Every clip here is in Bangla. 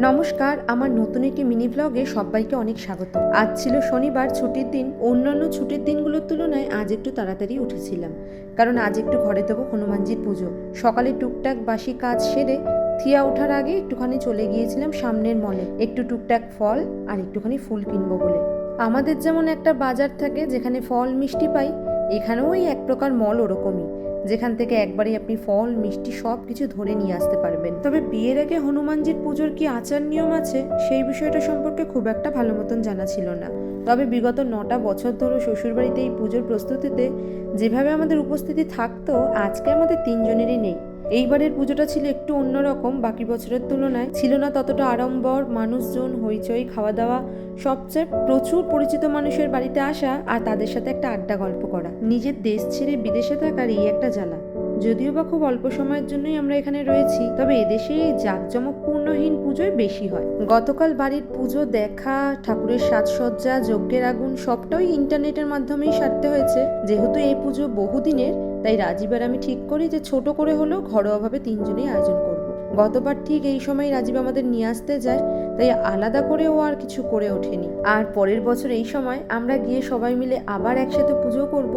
নমস্কার, আমার নতুন একটি মিনি ব্লগে সবাইকে অনেক স্বাগত। আজ ছিল শনিবার, ছুটির দিন। অন্যান্য ছুটির দিনগুলোর তুলনায় আজ একটু তাড়াতাড়ি উঠেছিলাম। কারণ আজ একটু ঘরে দেবো হনুমানজির পুজো। সকালে টুকটাক বাসি কাজ সেরে থিয়া ওঠার আগে একটুখানি চলে গিয়েছিলাম সামনের মলে। একটু টুকটাক ফল আর একটুখানি ফুল কিনবো বলে। আমাদের যেমন একটা বাজার থাকে, যেখানে ফল মিষ্টি পাই, এখানেও এই এক প্রকার মল ওরকমই। যেখান থেকে একবারে আপনি ফল, মিষ্টি সব কিছু ধরে নিয়ে আসতে পারবেন। তবে বিয়ের আগে হনুমানজির পুজোর কি আচার নিয়ম আছে? সেই বিষয়টা সম্পর্কে খুব একটা ভালো মতন জানা ছিল না। তবে বিগত নটা বছর ধরে শ্বশুরবাড়িতে এই পুজোর প্রস্তুতিতে যেভাবে আমাদের উপস্থিতি থাকতো, আজকে আমাদের তিনজনেরই নেই। এইবারের পুজোটা ছিল একটু অন্যরকম, বাকি বছরের তুলনায় ছিল না ততটা আড়ম্বর, মানুষজন, হইচই খাওয়া দাওয়া সবচেয়ে প্রচুর পরিচিত মানুষের বাড়িতে আসা আর তাদের সাথে একটা আড্ডা গল্প করা। নিজের দেশ ছেড়ে বিদেশে থাকার এই একটা জ্বালা। যদিও বা খুব অল্প সময়ের জন্যই আমরা এখানে রয়েছি, তবে এদেশে এই জাঁকজমকপূর্ণহীন পুজোয় বেশি হয়। গতকাল বাড়ির পুজো দেখা, ঠাকুরের সাজসজ্জা, যজ্ঞের আগুন, সবটাই ইন্টারনেটের মাধ্যমেই সারতে হয়েছে। যেহেতু এই পুজো বহুদিনের, তাই রাজীব আর আমি ঠিক করি যে ছোট করে হলেও ঘরোয়াভাবে তিনজনেই আয়োজন করব। গতবার ঠিক এই সময় রাজীব আমাদের নিয়ে আসতে যায়, তাই আলাদা করে ও আর কিছু করে ওঠেনি। আর পরের বছর এই সময় আমরা গিয়ে সবাই মিলে আবার একসাথে পুজো করব,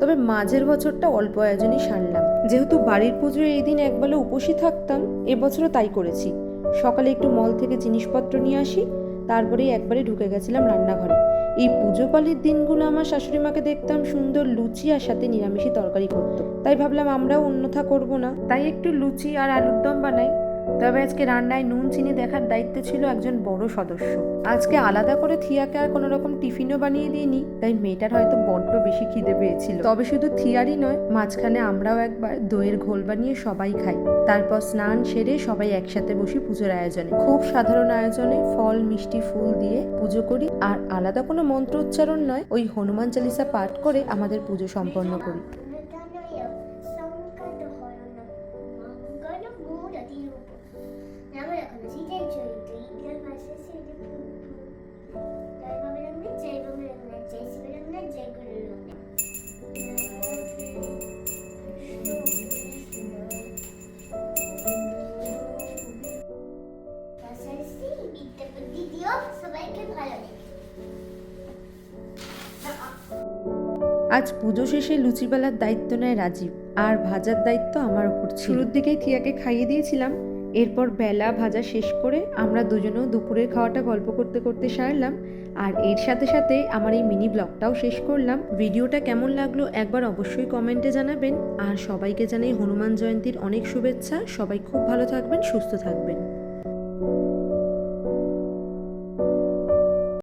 তবে মাঝের বছরটা অল্প আয়োজনই সারলাম। যেহেতু বাড়ির পুজোর এই দিন একবেলা উপসী থাকতাম, এবছরও তাই করেছি। সকালে একটু মল থেকে জিনিসপত্র নিয়ে আসি তারপরেই একবারে ঢুকে গেছিলাম রান্নাঘরে। এই পুজো পালির দিনগুলো আমার শাশুড়ি মাকে দেখতাম সুন্দর লুচি আর সাথে নিরামিষই তরকারি করতো। তাই ভাবলাম আমরাও অন্যথা করব না। তাই একটু লুচি আর আলুর দম বানাই। তবে আজকে রান্নায় নুন চিনি দেখার দায়িত্ব ছিল একজন বড় সদস্য আজকে আলাদা করে থিয়াকে আর কোনো রকম টিফিনও বানিয়ে দিইনি তাই মেয়েটার হয়তো বড্ড বেশি খিদে পেয়েছিল তবে শুধু থিয়ারই নয় মাঝখানে আমরাও একবার দইয়ের ঘোল বানিয়ে সবাই খাই তারপর স্নান সেরে সবাই একসাথে বসি পুজোর আয়োজনে খুব সাধারণ আয়োজনে ফল মিষ্টি ফুল দিয়ে পুজো করি আর আলাদা কোনো মন্ত্র উচ্চারণ নয় ওই হনুমান চালিসা পাঠ করে আমাদের পুজো সম্পন্ন করি সবাইকে ভালো আজ পুজো শেষে লুচিবেলার দায়িত্ব নেয় রাজীব আর ভাজার দায়িত্ব আমার উপর ছিল। শুরুর দিকেই থিয়াকে খাইয়ে দিয়েছিলাম। এরপর বেলা ভাজা শেষ করে আমরা দুজনেও দুপুরের খাওয়াটা গল্প করতে করতে সারলাম। আর এর সাথে সাথে আমার এই মিনি ব্লগটাও শেষ করলাম। ভিডিওটা কেমন লাগল একবার অবশ্যই কমেন্টে জানাবেন। আর সবাইকে জানাই হনুমান জয়ন্তীর অনেক শুভেচ্ছা। সবাই খুব ভালো থাকবেন, সুস্থ থাকবেন।